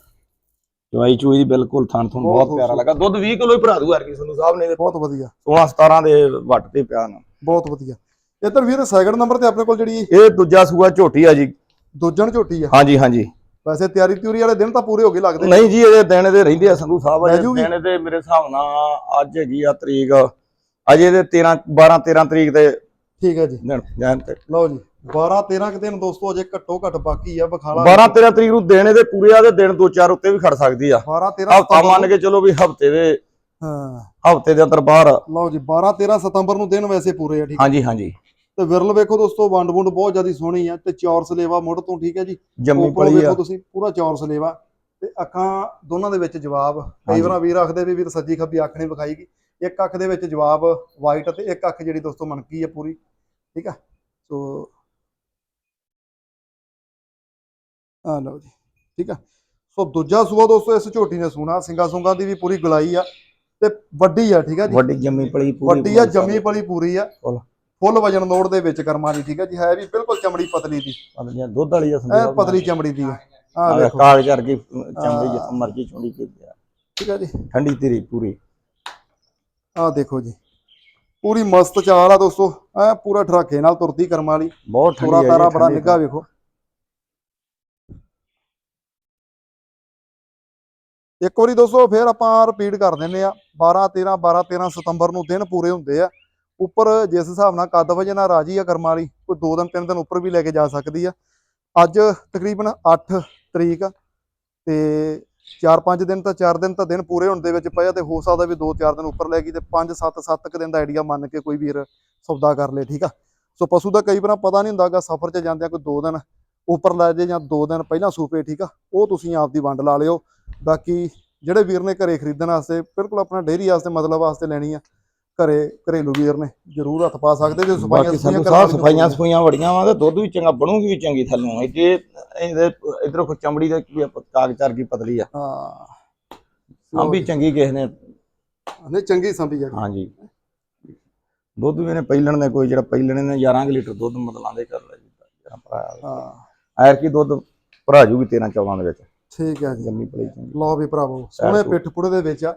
S2: ਚਵਾਈ ਚੂਈ ਦੀ ਬਿਲਕੁਲ ਥਣ ਥਣ
S1: ਬਹੁਤ
S2: ਪਿਆਰਾ ਲੱਗਾ। ਦੁੱਧ 20 ਕਿਲੋ ਹੀ ਭਰਾ ਦੂ ਅਰਕੀ ਸੰਧੂ ਸਾਹਿਬ ਨੇ
S1: ਬਹੁਤ ਵਧੀਆ।
S2: 16 17 ਦੇ ਵੱਟ ਤੇ ਪਿਆ ਨਾ।
S1: ਬਹੁਤ ਵਧੀਆ। ਇੱਧਰ ਵੀਰ ਸੈਕਿੰਡ ਨੰਬਰ ਤੇ ਆਪਣੇ ਕੋਲ ਜਿਹੜੀ
S2: ਇਹ ਦੂਜਾ ਸੂਆ ਝੋਟੀ ਆ ਜੀ।
S1: ਦੋਜਣ ਝੋਟੀ ਆ।
S2: ਹਾਂਜੀ ਹਾਂਜੀ।
S1: ਵੈਸੇ ਤਿਆਰੀ ਤਿਉਰੀ ਵਾਲੇ ਦਿਨ ਤਾਂ ਪੂਰੇ ਹੋ ਗਏ ਲੱਗਦੇ।
S2: ਨਹੀਂ ਜੀ ਇਹਦੇ ਦਿਨ ਦੇ ਰਹਿੰਦੇ ਆ ਸੰਧੂ ਸਾਹਿਬ ਅਜੇ? ਦਿਨ ਦੇ ਮੇਰੇ ਹਿਸਾਬ ਨਾਲ ਅੱਜ ਹੈਗੀ ਆ ਤਰੀਕ ਅਜੇ ਦੇ 13 12 13 ਤਰੀਕ ਦੇ
S1: ਠੀਕ ਹੈ ਜੀ।
S2: ਦਿਨ ਦਿਨ ਤੇ।
S1: ਲਓ ਜੀ 12 13 ਕੁ ਦਿਨ ਦੋਸਤੋ ਅਜੇ ਘੱਟੋ ਘੱਟ ਬਾਕੀ ਆ ਬਖਾਲਾ
S2: 12 13 ਤਰੀਕ ਨੂੰ ਦਿਨ ਇਹਦੇ ਪੂਰੇ ਆ ਤੇ ਦਿਨ ਦੋ ਚਾਰ ਉੱਤੇ ਵੀ ਖੜ ਸਕਦੀ ਆ।
S1: 12 13
S2: ਹਫਤਾ ਮੰਨ ਕੇ ਚਲੋ ਵੀ ਹਫ਼ਤੇ ਦੇ
S1: ਹਾਂ।
S2: ਹਫ਼ਤੇ ਦੇ ਅੰਦਰ ਬਾਹਰ।
S1: ਲਓ ਜੀ 12 13 ਸਤੰਬਰ ਨੂੰ ਦਿਨ ਵੈਸੇ ਪੂਰੇ ਆ ਠੀਕ
S2: ਹਾਂਜੀ ਹਾਂਜੀ।
S1: ਤੇ ਵਿਰਲ ਵੇਖੋ ਦੋਸਤੋ ਵੰਡ ਵੁੰਡ ਬਹੁਤ ਜ਼ਿਆਦਾ ਸੋਹਣੀ ਆ ਤੇ ਚੌਰ ਸਲੇਵਾ ਮੁੱਢ ਤੋਂ ਠੀਕ ਹੈ ਜੀ?
S2: ਜੰਮੀ ਪਲੀ
S1: ਵੇਖੋ ਤੁਸੀਂ ਪੂਰਾ ਚੌਰ ਸਲੇਵਾ। ਤੇ ਅੱਖਾਂ ਦੋਨਾਂ ਦੇ ਵਿੱਚ ਜਵਾਬ। ਕਈ। ਵਾਰ ਵੀਰ ਆਖਦੇ ਵੀ ਵੀਰ ਸੱਜੀ ਖੱਬੀ ਅੱਖ ਨਹੀਂ ਵਿਖਾਈਗੀ ਇੱਕ ਅੱਖ ਦੇ ਵਿੱਚ ਜਵਾਬ ਵਾਈਟ ਤੇ ਇੱਕ ਅੱਖ ਜਿਹੜੀ ਦੋਸਤੋ ਮਣਕੀ ਆ ਪੂਰੀ ਠੀਕ ਆ? ਸੋ ਆ ਲਓ ਜੀ ਠੀਕ ਆ? ਸੋ ਦੂਜਾ ਸੂਆ ਦੋਸਤੋ ਇਸ ਝੋਟੀ ਨੇ ਸੂਣਾ। ਸਿੰਗਾ ਸੁੰਗਾ ਦੀ ਵੀ ਪੂਰੀ ਗੁਲਾਈ ਆ ਤੇ ਵੱਡੀ ਆ ਠੀਕ ਆ ਜੀ?
S2: ਵੱਡੀ ਜੰਮੀ ਪਲੀ ਪੂਰੀ
S1: ਵੱਡੀ ਆ ਜੰਮੀ ਪਲੀ ਪੂਰੀ ਆ।
S2: ਫੁੱਲ।
S1: ਵਜਨ ਨੋੜ ਦੇ ਵਿੱਚ ਕਰਮਾਂ ਦੀ ਠੀਕ ਆ ਜੀ ਹੈ ਵੀ ਬਿਲਕੁਲ ਚਮੜੀ ਪਤਲੀ ਦੀ।
S2: ਦੁੱਧ ਵਾਲੀ ਆ ਸਾਹਿਬ
S1: ਪਤਲੀ ਚਮੜੀ ਦੀ ਆ। ਵੇਖੋ।
S2: ਕਾਗਜ਼ ਵਰਗੀ ਚਮੜੀ
S1: ਹਾਂ।
S2: ਜਿੱਥੋਂ ਮਰਜ਼ੀ ਚੋੜੀ ਕੀਤੀ ਆ
S1: ਠੀਕ ਆ ਜੀ।
S2: ਠੰਡੀ ਤੇਰੀ ਪੂਰੀ।
S1: ਆ ਦੇਖੋ ਜੀ। ਪੂਰੀ ਮਸਤ ਚਾਲ ਆ ਦੋਸਤੋ। ਐ ਪੂਰਾ ਠਰਾਕੇ ਨਾਲ ਤੁਰਦੀ ਕਰਮਾਂ ਵਾਲੀ।
S2: ਬਹੁਤ ਠੰਡੀ
S1: ਪੂਰਾ ਤਾਰਾ ਬੜਾ ਨਿੱਘਾ ਵੇਖੋ। ਇੱਕ ਵਾਰੀ ਦੋਸਤੋ ਫੇਰ ਆਪਾਂ ਰਿਪੀਟ ਕਰ ਦਿੰਨੇ ਆ। 12 13 12 13 ਸਤੰਬਰ ਨੂੰ ਦਿਨ ਪੂਰੇ ਹੁੰਦੇ ਆ। ਉੱਪਰ ਜਿਸ ਹਿਸਾਬ ਨਾਲ ਕੱਦ ਵਜੇ ਨਾਲ ਰਾਜੀ ਆ ਕਰਮਾਂ ਵਾਲੀ, ਕੋਈ ਦੋ ਦਿਨ, ਤਿੰਨ ਦਿਨ ਉੱਪਰ ਵੀ ਲੈ ਕੇ ਜਾ ਸਕਦੀ ਆ। ਅੱਜ ਤਕਰੀਬਨ 8 ਤਰੀਕ ਆ ਤੇ 4-5 ਦਿਨ ਤਾਂ 4 ਦਿਨ ਤਾਂ ਦਿਨ ਪੂਰੇ ਹੋਣ ਦੇ ਵਿੱਚ ਪਿਆ ਆ ਤੇ ਹੋ ਸਕਦਾ ਵੀ 2-4 ਦਿਨ ਉੱਪਰ ਲੈ ਗਈ ਤੇ 5-7 7 ਕ ਦਿਨ ਦਾ ਆਈਡੀਆ ਮੰਨ ਕੇ ਕੋਈ ਵੀਰ ਸੌਦਾ ਕਰ ਲੇ, ਠੀਕ ਆ? ਸੋ ਪਸ਼ੂ ਦਾ ਕਈ ਵਾਰ ਪਤਾ ਨਹੀਂ ਹੁੰਦਾਗਾ ਸਫ਼ਰ 'ਚ ਜਾਂਦਿਆਂ ਕੋਈ 2 ਦਿਨ ਉੱਪਰ ਲੈ ਜੇ ਜਾਂ 2 ਦਿਨ ਪਹਿਲਾਂ ਸੂਪੇ, ਠੀਕ ਆ? ਉਹ ਤੁਸੀਂ ਆਪ ਦੀ ਵੰਡ ਲਾ ਲਿਓ। ਬਾਕੀ ਜਿਹੜੇ ਵੀਰ ਨੇ ਘਰੇ ਖਰੀਦਣ ਵਾਸਤੇ, ਬਿਲਕੁਲ ਆਪਣਾ ਡੇਅਰੀ ਵਾਸਤੇ ਮਤਲਬ ਵਾਸਤੇ ਲੈਣੀ ਆ ਘਰੇ ਘਰੇਲੂ ਵੀਰ ਨੇ ਜ਼ਰੂਰ ਹੱਥ ਪਾ ਸਕਦੇ ਜੇ ਸਫਾਈਆਂ
S2: ਬਾਕੀ
S1: ਸਫਾਈਆਂ
S2: ਸਫਾਈਆਂ ਸਫਾਈਆਂ ਬੜੀਆਂ ਵਾ ਤੇ ਦੁੱਧ ਵੀ ਚੰਗਾ ਬਣੂਗੀ ਵੀ ਚੰਗੀ ਥੱਲੋਂ। ਜੇ ਇਹਦੇ ਇਧਰੋਂ ਕੋ ਚਮੜੀ ਦੇ ਵੀ ਆਪਾਂ ਕਾਗਜ਼ ਚਰਗੀ ਪਤਲੀ ਆ।
S1: ਹਾਂ।
S2: ਵੀ ਚੰਗੀ ਕਿਸ ਨੇ।
S1: ਨਹੀਂ ਚੰਗੀ ਸੰਭੀ ਆ
S2: ਹਾਂਜੀ। ਦੁੱਧ ਵੀ ਇਹਨੇ ਪਹਿਲਣ ਨੇ ਕੋਈ ਜਿਹੜਾ ਪਹਿਲਣ ਨੇ 11 ਕੁ ਲੀਟਰ ਦੁੱਧ ਮਤਲਾਂਦੇ ਕਰ ਲਿਆ ਜੀ
S1: ਹਾਂ।
S2: ਐਰ ਕੀ ਦੁੱਧ ਭਰਾ ਜੂਗੀ 13 14 ਦੇ ਵਿੱਚ।
S1: ਠੀਕ ਹੈ ਜੀ।
S2: ਜੰਮੀ ਪਲੀ ਚੰਗੀ।
S1: ਲਓ ਵੀ ਭਰਾਵੋ ਸੋਹਣੇ। ਪਿੱਠ ਪੁੜੇ ਦੇ ਵਿੱਚ ਆ।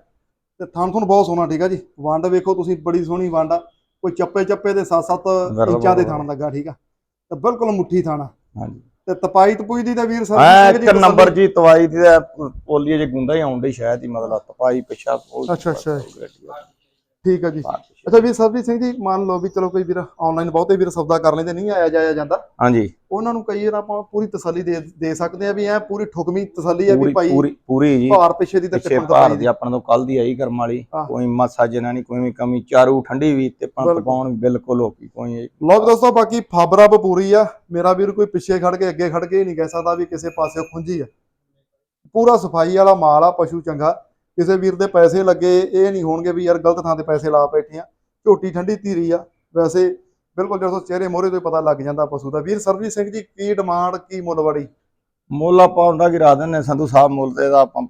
S1: ਤੇ ਥਣ ਥਣ ਬਹੁਤ ਸੋਹਣਾ ਠੀਕ ਆ ਜੀ ਵੰਡ ਵੇਖੋ ਤੁਸੀਂ ਬੜੀ ਸੋਹਣੀ ਵੰਡ ਆ ਕੋਈ ਚੱਪੇ ਚੱਪੇ ਦੇ 7-7
S2: ਬਿਲਕੁਲ।
S1: ਇੰਚਾਂ ਦੇ ਥਣ ਲੱਗਾ ਠੀਕ ਆ ਤੇ ਬਿਲਕੁਲ ਮੁੱਠੀ ਥਣ ਆ।
S2: ਹਾਂਜੀ
S1: ਤੇ ਤਪਾਈ ਤਪੂਈ ਦੀ ਤਾਂ ਵੀਰ ਸਰ
S2: ਐ ਇੱਕ ਨੰਬਰ ਜੀ ਤਵਾਈ ਦੀ ਤਾਂ ਪੋਲੀਏ ਜੇ ਗੁੰਦਾ ਹੀ ਆਉਂਦਾ ਸ਼ਾਇਦ ਹੀ ਮਤਲਬ ਤਪਾਈ ਪਿਛਾ
S1: ਅੱਛਾ, ਅੱਛਾ। ਠੀਕ ਆ ਜੀ। ਅੱਛਾ ਵੀਰ ਸਰਬਜੀਤ ਸਿੰਘ ਜੀ ਮੰਨ ਲਓ ਵੀ ਚਲੋ ਕੋਈ ਵੀਰ ਆਨਲਾਈਨ ਬਹੁਤੇ ਵੀਰ ਸੌਦਾ ਕਰ ਲੈਂਦੇ ਨਹੀਂ ਆਇਆ ਜਾਇਆ ਜਾਂਦਾ।
S2: ਹਾਂਜੀ।
S1: ਉਹਨਾਂ ਨੂੰ ਕਈ ਵਾਰ ਆਪਾਂ ਪੂਰੀ ਤਸੱਲੀ ਦੇ ਦੇ ਸਕਦੇ ਆ ਵੀ ਐ ਪੂਰੀ ਠੁਕਮੀ ਤਸੱਲੀ ਆ ਵੀ ਭਾਈ
S2: ਪੂਰੀ ਪੂਰੀ ਜੀ।
S1: ਭਾਰ ਪਿੱਛੇ ਦੀ ਤਾਂ ਟਿੱਪਣ
S2: ਭਾਰ ਦੀ ਆਪਣਾ ਤੋਂ ਕੱਲ ਦੀ ਆਈ ਕਰਮ ਵਾਲੀ। ਕੋਈ ਮਾਸਾ ਜਨਾ ਨਹੀਂ ਕੋਈ ਵੀ ਕਮੀ ਚਾਰੂ ਠੰਡੀ ਵੀ ਤੇ ਪੰਪ
S1: ਬਿਲਕੁਲ।
S2: ਪਾਉਣ ਬਿਲਕੁਲ ਹੋਕੀ ਕੋਈ
S1: ਵੀ ਦੋਸਤੋ ਬਾਕੀ ਫਾਬਰਬ ਪੂਰੀ ਆ। ਮੇਰਾ ਵੀਰ ਕੋਈ ਪਿੱਛੇ ਖੜ ਕੇ ਅੱਗੇ ਖੜ ਕੇ ਹੀ ਨਹੀਂ ਕਹਿ ਸਕਦਾ ਵੀ ਕਿਸੇ ਪਾਸੇ ਖੁੰਝੀ ਆ। ਪੂਰਾ ਸਫ਼ਾਈ ਵਾਲਾ ਮਾਲ ਆ ਪਸ਼ੂ ਚੰਗਾ। ਕਿਸੇ ਵੀਰ ਦੇ ਪੈਸੇ ਲੱਗੇ ਇਹ ਨਹੀਂ ਹੋਣਗੇ ਵੀ ਯਾਰ ਗਲਤ ਥਾਂ ਤੇ ਪੈਸੇ ਲਾ ਬੈਠੇ ਆ। ਝੋਟੀ ਠੰਡੀ ਧੀਰੀ ਆ। ਵੈਸੇ ਬਿਲਕੁਲ ਜਦੋਂ ਚਿਹਰੇ ਮੋਹਰੇ ਤੋਂ ਪਤਾ ਲੱਗ ਜਾਂਦਾ ਪਸ਼ੂ ਦਾ। ਵੀਰ ਸਰਬਜੀਤ ਸਿੰਘ ਜੀ ਕੀ ਡਿਮਾਂਡ ਕੀ ਮੁੱਲ ਵੜੀ
S2: ਮੁੱਲ ਆਪਾਂ ਉਹਦਾ ਗਿਰਾ ਦਿੰਨੇ ਸੰਧੂ ਸਾਹਿਬ ਮੁੱਲ ਤੇ ਦਾ ਆਪਾਂ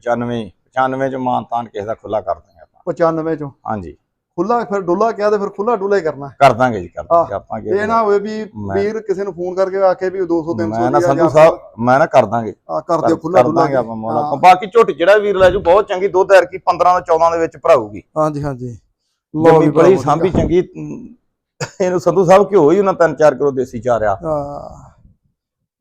S2: 95 95 ਚ ਮਾਨਤਾਨ ਕਿਸੇ ਦਾ ਖੁੱਲਾ ਕਰ ਦਾਂਗੇ ਆਪਾਂ।
S1: 95 ਚੋਂ?
S2: ਹਾਂਜੀ।
S1: ਖੁੱਲਾ ਫਿਰ ਡੋਲਾ ਕਿਹਾ ਤੇ ਫਿਰ ਖੁੱਲਾ ਡੋਲਾ ਹੀ ਕਰਨਾ।
S2: ਕਰ ਦਾਂਗੇ ਜੀ ਕਰ ਦਾਂਗੇ ਆਪਾਂ
S1: ਇਹ ਨਾ ਹੋਵੇ ਵੀ ਵੀਰ ਕਿਸੇ ਨੂੰ ਫੋਨ ਕਰਕੇ ਆਖੇ ਵੀ 200 300
S2: ਮੈਂ ਨਾ ਸੰਧੂ ਸਾਹਿਬ ਮੈਂ ਨਾ ਕਰ ਦਾਂਗੇ।
S1: ਆ ਕਰ ਦਿਓ ਖੁੱਲਾ
S2: ਕਰ
S1: ਡੋਲਾ
S2: ਦਾਂਗੇ ਆਪਾਂ ਮੁੱਲ। ਬਾਕੀ ਝੋਟੀ ਜਿਹੜਾ ਵੀਰ ਲੈ ਜੂ ਬਹੁਤ ਚੰਗੀ ਦੁੱਧ ਐਰ ਕੀ 15 ਤੋਂ 14 ਦੇ ਵਿੱਚ ਭਰਾਊਗੀ।
S1: ਹਾਂਜੀ ਹਾਂਜੀ। ਵੀ
S2: ਬੜੀ ਸਾਂਭੀ ਚੰਗੀ ਇਹਨੂੰ ਸੰਧੂ ਸਾਹਿਬ ਘਿਓ ਹੀ ਉਹਨਾਂ 3-4 ਕਿਲੋ ਦੇਸੀ ਚਾਰਿਆ
S1: ਹਾਂ।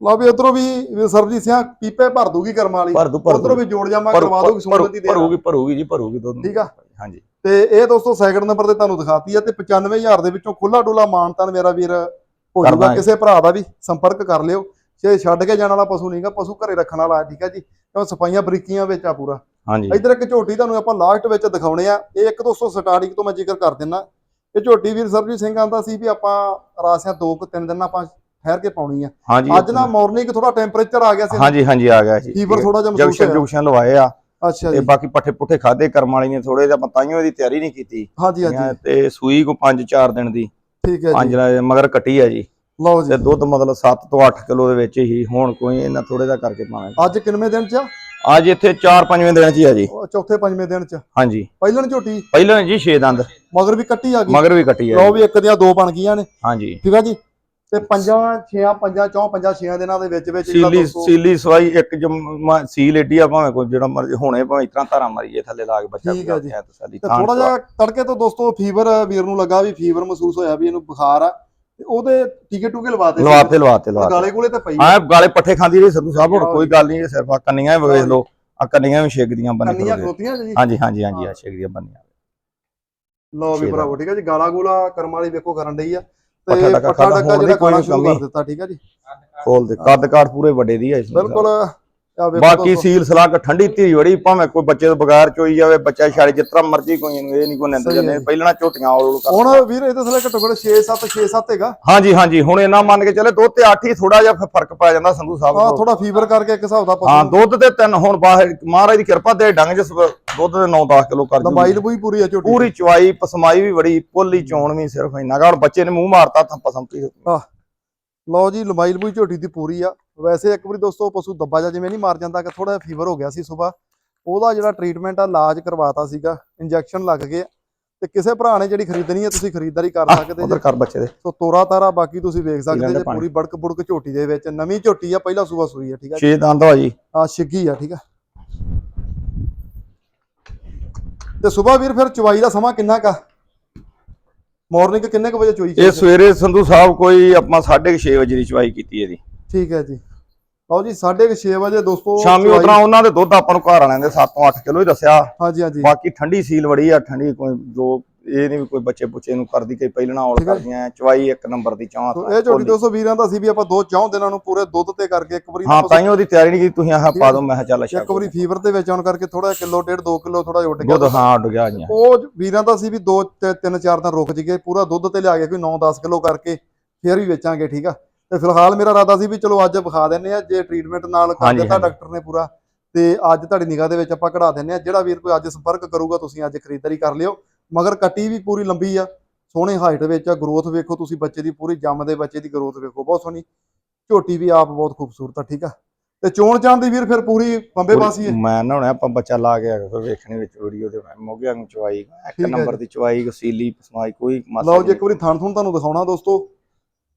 S1: ਲਓ ਵੀ ਉਧਰੋਂ ਵੀ ਸਰਬਜੀਤ ਸਿੰਘ ਪੀਪੇ ਭਰ ਦੂਗੀ ਕਰਮ ਵਾਲੀ ਉਧਰੋਂ ਵੀ ਜੋੜ ਜਾਮਾ ਕਰਵਾ ਦੋਗੀ ਸੁਣਨ ਦੀ
S2: ਭਰੂਗੀ ਭਰੂਗੀ ਜੀ ਭਰੂਗੀ ਦੁੱਧ
S1: ਠੀਕ ਆ?
S2: ਹਾਂਜੀ।
S1: ਤੇ ਇਹ ਦੋਸਤੋ ਸੈਕਿੰਡ ਨੰਬਰ ਤੇ ਤੁਹਾਨੂੰ ਦਿਖਾਤੀ ਆ ਤੇ 95000 ਦੇ ਵਿੱਚੋਂ ਖੁੱਲਾ ਡੋਲਾ ਮਾਨਤਾਨ ਮੇਰਾ ਵੀਰ ਹੋ ਜਾਊਗਾ। ਕਿਸੇ ਭਰਾ ਦਾ ਵੀ ਸੰਪਰਕ ਕਰ ਲਿਓ। ਜੇ ਛੱਡ ਕੇ ਜਾਣ ਵਾਲਾ ਪਸ਼ੂ ਨਹੀਂਗਾ ਪਸ਼ੂ ਘਰੇ ਰੱਖਣ ਵਾਲਾ ਠੀਕ ਆ ਜੀ? ਕਿਉਂ ਸਫਾਈਆਂ ਬਰੀਕੀਆਂ ਵਿੱਚ ਆ ਪੂਰਾ।
S2: ਹਾਂਜੀ।
S1: ਇਧਰ ਇੱਕ ਝੋਟੀ ਤੁਹਾਨੂੰ ਆਪਾਂ ਲਾਸਟ ਵਿੱਚ ਦਿਖਾਉਣੇ ਆ। ਇਹ ਇੱਕ ਦੋਸਤੋ ਸਟਾਰਟਿੰਗ ਤੋਂ ਮੈਂ ਜ਼ਿਕਰ ਕਰ ਦਿੰਨਾ। ਇਹ ਝੋਟੀ ਵੀਰ ਸਰਬਜੀਤ ਸਿੰਘ ਆਂਦਾ ਸੀ ਵੀ ਆਪਾਂ ਰਾਸਿਆਂ ਦੋ ਕੁ ਤਿੰਨ ਦਿਨ ਆਪਾਂ ਠਹਿਰ ਕੇ ਪਾਉਣੀ ਆ। ਅੱਜ ਨਾ ਮਾਰਨਿੰਗ ਥੋੜਾ ਟੈਂਪਰੇਚਰ ਆ ਗਿਆ ਸੀ
S2: ਹਾਂਜੀ ਹਾਂਜੀ ਆ ਗਿਆ ਜੀ।
S1: ਫੀਵਰ ਥੋੜਾ ਜਿਹਾ ਮਹਿਸੂਸ ਹੋਇਆ।
S2: ਜੁਕਸ਼ਨ ਲਵਾਏ ਆ।
S1: ਅੱਛਾ
S2: ਤੇ
S1: ਜੀ।
S2: ਬਾਕੀ ਪੱਠੇ ਪੁੱਠੇ ਖਾਦੇ ਕਰਮ ਵਾਲੀ ਨੇ ਥੋੜੇ ਜਿਹਾ ਪਤਾਈਓ ਇਹਦੀ ਤਿਆਰੀ ਨਹੀਂ ਕੀਤੀ।
S1: ਹਾਂਜੀ ਹਾਂਜੀ।
S2: ਤੇ ਸੂਈ ਕੋ 5-4 ਦਿਨ ਦੀ।
S1: ਠੀਕ ਹੈ
S2: ਪੰਜ
S1: ਜੀ
S2: ਨਾਲ ਮਗਰ ਕੱਟੀ ਆ ਜੀ।
S1: ਲਓ ਜੀ।
S2: ਤੇ ਦੁੱਧ ਮਤਲਬ 7 ਤੋਂ 8 ਕਿਲੋ ਦੇ ਵਿੱਚ ਹੀ ਹੁਣ ਕੋਈ ਇਹਨਾਂ ਥੋੜੇ ਦਾ ਕਰਕੇ ਪਾਵਾਂਗੇ।
S1: ਅੱਜ ਕਿੰਨਵੇਂ ਦਿਨ ਚ?
S2: ਅੱਜ ਇੱਥੇ 4-5ਵੇਂ ਦਿਨ ਚ ਹੀ ਆ ਜੀ।
S1: ਉਹ ਚੌਥੇ ਪੰਜਵੇਂ ਦਿਨ ਚ।
S2: ਹਾਂਜੀ।
S1: ਪਹਿਲਣ ਝੋਟੀ?
S2: ਪਹਿਲਾਂ ਜੀ 6 ਦੰਦ।
S1: ਮਗਰ ਵੀ ਕੱਟੀ ਆ ਗਈ?
S2: ਮਗਰ ਵੀ ਕੱਟੀ ਆ
S1: ਲਓ। ਵੀ ਇੱਕ ਦੀਆਂ ਦੋ ਬਣ ਗਈਆਂ ਨੇ।
S2: ਹਾਂਜੀ।
S1: ਠੀਕ ਆ ਜੀ। ਤੇ ਪੰਜਾਂ ਛੇਆਂ ਪੰਜਾਂ ਚੌਂ ਪੰਜਾਂ ਛੇਆਂ ਦਿਨਾਂ ਦੇ ਵਿੱਚ ਵਿੱਚ
S2: ਸੀਲੀ ਸੀਲੀ ਸਵਾਈ ਇੱਕ ਜਮ ਸੀਲ ਏਡੀ ਆ ਭਾਵੇਂ ਕੋਈ ਜਿਹੜਾ ਮਰਜ਼ੀ ਹੁਣੇ ਭਾਵੇਂ ਇਤਨਾ ਧਾਰਾ ਮਾਰੀਏ ਥੱਲੇ ਲਾ ਕੇ ਬੱਚਾ
S1: ਆ।
S2: ਵੀ ਤਸੱਲੀ
S1: ਤੇ
S2: ਥਾਂ
S1: ਥੋੜਾ ਜਿਹਾ ਤੜਕੇ ਤੋਂ ਦੋਸਤੋ ਫੀਵਰ ਵੀਰ ਨੂੰ ਲੱਗਾ ਵੀ ਫੀਵਰ ਮਹਿਸੂਸ ਹੋਇਆ ਵੀ ਇਹਨੂੰ ਬੁਖਾਰ ਆ। ਤੇ ਉਹਦੇ ਟੀਕੇ ਟੂਕੇ ਲਵਾਤੇ
S2: ਲਵਾਤੇ ਲਵਾਤੇ ਲਵਾਤੇ
S1: ਗਾਲੇ ਗੋਲੇ ਤੇ ਪਈ
S2: ਹਾਂ ਗਾਲੇ ਪੱਠੇ ਖਾਂਦੀ ਰਹੀ ਸੰਧੂ ਸਾਹਿਬ ਹੁਣ ਕੋਈ ਗੱਲ ਨਹੀਂ ਸਿਰਫ ਆ ਕੰਨੀਆਂ ਹੀ ਵੇਖ ਲਓ ਆ ਕੰਨੀਆਂ ਵੀ ਛੇਕਦੀਆਂ ਬੰਨੇ
S1: ਕੰਨੀਆਂ। ਖੋਤੀਆਂ ਜੀ।
S2: ਹਾਂਜੀ ਹਾਂਜੀ ਹਾਂਜੀ ਆ ਛੇਕਦੀਆਂ ਬੰਨੀਆਂ।
S1: ਲਓ ਵੀ ਭਰਾਵੋ ਠੀਕ ਆ ਜੀ ਗਾਲਾ ਗੋਲਾ ਕਰਮ ਵਾਲੀ ਵੇਖੋ ਕਰਨ ਡਈ ਆ।
S2: ਪੱਠਾ ਡੱਕਾ ਹੁਣ
S1: ਜਿਹੜਾ
S2: ਦੀ ਕੋਈ ਕਮੀ।
S1: ਦਿੱਤਾ ਠੀਕ ਆ ਜੀ।
S2: ਖੋਲ ਦੇ ਕੱਦ ਕਾਠ ਪੂਰੇ ਵੱਡੇ ਦੀ ਹੈ ਇਸ
S1: ਬਿਲਕੁਲ।
S2: ਬਾਕੀ ਸੀਲ ਸਲਾਕ ਠੰਡੀ ਧੀ ਬੜੀ ਭਾਵੇਂ ਕੋਈ ਬੱਚੇ ਤੋਂ ਬਗੈਰ ਚੋਈ ਜਾਵੇ ਬੱਚਾ ਛਾੜੇ ਜਿਤਨਾ ਮਰਜ਼ੀ ਕੋਈ ਇਹ ਨਹੀਂ ਕੋਈ ਨਿੰਦ
S1: ਹੈ
S2: ਜਾਂਦੇ
S1: ਜੀ।
S2: ਪਹਿਲਾਂ ਝੋਟੀਆਂ ਔਲ ਔਲ ਕਰ
S1: ਹੁਣ ਵੀਰ ਇਹਦੇ ਥਲੇ ਘੱਟੋ ਘੱਟ 6 7 6 7 ਹੈਗਾ
S2: ਹਾਂਜੀ ਹਾਂਜੀ ਹੁਣ ਇਹਨਾਂ ਮੰਨ ਕੇ ਚੱਲੇ ਦੁੱਧ ਤੇ 8 ਹੀ ਥੋੜਾ ਜਿਹਾ ਫ਼ਰਕ ਪੈ ਜਾਂਦਾ ਸੰਧੂ ਸਾਹਿਬ ਤੋਂ।
S1: ਥੋੜਾ ਫੀਵਰ ਕਰਕੇ ਇੱਕ ਹਿਸਾਬ ਦਾ
S2: ਹਾਂ ਦੁੱਧ ਤੇ ਤਿੰਨ ਹੁਣ ਬਾਹਰ ਮਹਾਰਾਜ ਦੀ ਕਿਰਪਾ ਤੇ ਡੰਗ ਜਿਸ ਦੁੱਧ ਦੇ 9-10 ਕਿਲੋ ਕਰ ਜੂਗੀ।
S1: ਲੰਬਾਈ ਲਬੂਈ ਪੂਰੀ ਆ ਝੋਟੀ
S2: ਪੂਰੀ ਚਵਾਈ ਪਸਮਾਈ ਵੀ ਬੜੀ ਪੋਲੀ ਚੋਣ ਵੀ ਸਿਰਫ ਇੰਨਾ ਗਾ ਹੁਣ ਬੱਚੇ ਨੇ ਮੂੰਹ ਮਾਰਤਾ ਤਾਂ ਪਸੰਦੀ
S1: ਲਓ ਜੀ ਲੰਬਾਈ ਲਬੂਈ ਝੋਟੀ ਦੀ ਪੂਰੀ ਆ। ਵੈਸੇ ਇੱਕ ਵਾਰੀ ਦੋਸਤੋ ਪਸ਼ੂ ਦੱਬਾ ਜਾ ਜਿਵੇਂ ਨਹੀਂ ਮਾਰ ਜਾਂਦਾ ਕਿ ਥੋੜਾ ਫੀਵਰ ਹੋ ਗਿਆ ਸੀ ਸਵੇਰ। ਉਹਦਾ ਜਿਹੜਾ ਟ੍ਰੀਟਮੈਂਟ ਆ ਇਲਾਜ ਕਰਵਾਤਾ ਸੀਗਾ। ਇੰਜੈਕਸ਼ਨ ਲੱਗ ਗਏ ਆ। ਤੇ ਕਿਸੇ ਭਰਾ ਨੇ ਜਿਹੜੀ ਖਰੀਦਣੀ ਹੈ ਤੁਸੀਂ ਖਰੀਦਦਾਰੀ ਕਰ ਸਕਦੇ
S2: ਉਧਰ
S1: ਜੀ
S2: ਕਰ ਬੱਚੇ ਦੇ।
S1: ਸੋ ਤੋਰਾ ਤਾਰਾ ਬਾਕੀ ਤੁਸੀਂ ਵੇਖ ਸਕਦੇ ਜੇ
S2: ਪਾਣੀ।
S1: ਪੂਰੀ ਬੜਕ ਬੁੜਕ ਝੋਟੀ ਦੇ ਵਿੱਚ। ਨਵੀਂ ਝੋਟੀ ਆ ਪਹਿਲਾ ਸੂਆ ਸੂਈ ਆ ਠੀਕ ਆ
S2: 6 ਦੰਦ ਵਾ ਜੀ।
S1: ਆ ਛਿੱਗੀ ਆ ਠੀਕ ਆ। ਤੇ ਸਵੇਰ ਵੀਰ ਫਿਰ ਚਵਾਈ ਦਾ ਸਮਾਂ ਕਿੰਨਾ ਕਾ ਮਾਰਨਿੰਗ ਕਿੰਨੇ ਕੁ ਵਜੇ ਚੋਈ
S2: ਇਹ ਸਵੇਰੇ ਸੰਧੂ ਸਾਹਿਬ ਕੋਈ ਆਪਾਂ 6:30 ਵਜੇ ਦੀ ਚਵਾਈ ਕੀਤੀ ਇਹਦੀ
S1: ਠੀਕ ਹੈ ਜੀ। ਲਓ ਜੀ 6:30 ਵਜੇ ਦੋਸਤੋ
S2: ਸ਼ਾਮੀ ਉਤਰਾ ਉਹਨਾਂ ਦੇ ਦੁੱਧ ਆਪਾਂ ਨੂੰ ਘਰ ਵਾਲਿਆਂ ਦੇ 7 ਤੋਂ 8 ਕਿਲੋ ਹੀ ਦੱਸਿਆ।
S1: ਹਾਂਜੀ ਹਾਂਜੀ।
S2: ਬਾਕੀ ਠੰਡੀ ਸੀਲ ਬੜੀ ਆ ਠੰਡੀ ਕੋਈ ਜੋ ਇਹ ਨਹੀਂ ਵੀ ਕੋਈ ਬੱਚੇ ਪੁੱਛੇ ਨੂੰ ਕਰਦੀ ਕਈ ਪਹਿਲਣਾ ਔਲ। ਕਰਦੀਆਂ ਚਵਾਈ ਇੱਕ ਨੰਬਰ ਦੀ ਚਾਹ
S1: ਇਹ ਝੋਟੀ ਦੋਸਤੋ ਵੀਰਾਂ ਦਾ ਸੀ ਵੀ ਆਪਾਂ ਦੋ ਚੌਂ ਦਿਨਾਂ ਨੂੰ ਪੂਰੇ ਦੁੱਧ ਤੇ ਕਰਕੇ ਇੱਕ ਵਾਰੀ
S2: ਹਾਂ
S1: ਪਸ਼ੂ-
S2: ਤਾਈਓ ਉਹਦੀ ਤਿਆਰੀ ਨਹੀਂ ਕੀਤੀ ਤੁਸੀਂ ਆਹ ਪਾ। ਦਿਓ ਮੈਂ ਚੱਲ ਅੱਛਾ।
S1: ਇੱਕ ਵਾਰੀ ਫੀਵਰ ਦੇ ਵਿੱਚ ਆਉਣ ਕਰਕੇ ਥੋੜਾ ਕਿਲੋ ਡੇਢ 2 ਕਿਲੋ ਥੋੜਾ ਉੱਡ ਗਿਆ।
S2: ਦੁੱਧ ਹਾਂ ਉੱਡ ਗਿਆ ਜੀ।
S1: ਉਹ ਵੀਰਾਂ ਦਾ ਸੀ ਵੀ 2 3 4 ਦਿਨ ਰੁਕ ਜੀਗੇ ਪੂਰਾ ਦੁੱਧ ਤੇ ਲਿਆ ਕੇ ਕੋਈ 9 10 ਕਿਲੋ ਕਰਕੇ ਫੇਰ ਵੀ ਵੇਚਾਂਗੇ ਠੀਕ ਆ। ਤੇ ਫਿਲਹਾਲ ਮੇਰਾ ਇਰਾਦਾ ਸੀ ਵੀ ਚਲੋ ਅੱਜ ਵਿਖਾ ਦਿੰਨੇ ਆ ਜੇ ਟ੍ਰੀਟਮੈਂਟ ਨਾਲ ਕਰ ਦਿੱਤਾ। ਡਾਕਟਰ ਨੇ ਪੂਰਾ। ਤੇ ਅੱਜ ਤੁਹਾਡੀ ਨਿਗਾਹ ਦੇ ਵਿੱਚ ਆਪਾਂ ਕਢਾ ਦਿੰਨੇ ਆ ਜਿਹੜਾ ਵੀਰ ਕੋਈ ਅੱਜ ਸੰਪਰਕ ਕਰੂਗਾ ਤੁਸੀਂ ਅੱਜ ਖਰੀਦਦਾਰੀ ਕਰ ਲਿਓ। ਮਗਰ ਕੱਟੀ ਵੀ ਪੂਰੀ ਲੰਬੀ ਆ ਸੋਹਣੇ ਹਾਈਟ ਵਿੱਚ ਆ ਗਰੋਥ ਵੇਖੋ ਤੁਸੀਂ ਬੱਚੇ ਦੀ ਪੂਰੀ ਜੰਮਦੇ ਬੱਚੇ ਦੀ ਗਰੋਥ ਵੇਖੋ ਬਹੁਤ ਸੋਹਣੀ। ਝੋਟੀ ਵੀ ਆਪ ਬਹੁਤ ਖੂਬਸੂਰਤ ਆ ਠੀਕ ਆ। ਤੇ ਚੋਣ ਚਾਣ ਦੀ ਵੀਰ ਫਿਰ ਪੂਰੀ ਬੰਬੇ ਬਾਸੀ ਹੈ
S2: ਮੈਂ ਨਾ ਹੁਣ ਆਪਾਂ ਬੱਚਾ ਲਾ ਕੇ ਫਿਰ ਵੇਖਣੀ ਵਿੱਚ ਵੀਡੀਓ ਤੇ ਮੋਗਿਆਂ ਨੂੰ ਚਵਾਈ ਇੱਕ ਨੰਬਰ। ਦੀ ਚਵਾਈ ਸੀਲੀ ਪਸਮਾਈ ਕੋਈ ਮਸਲਾ
S1: ਲਓ ਜੀ ਇੱਕ ਵਾਰੀ ਥਣ ਥੁਣ ਤੁਹਾਨੂੰ ਦਿਖਾਉਣਾ ਦੋਸਤੋ।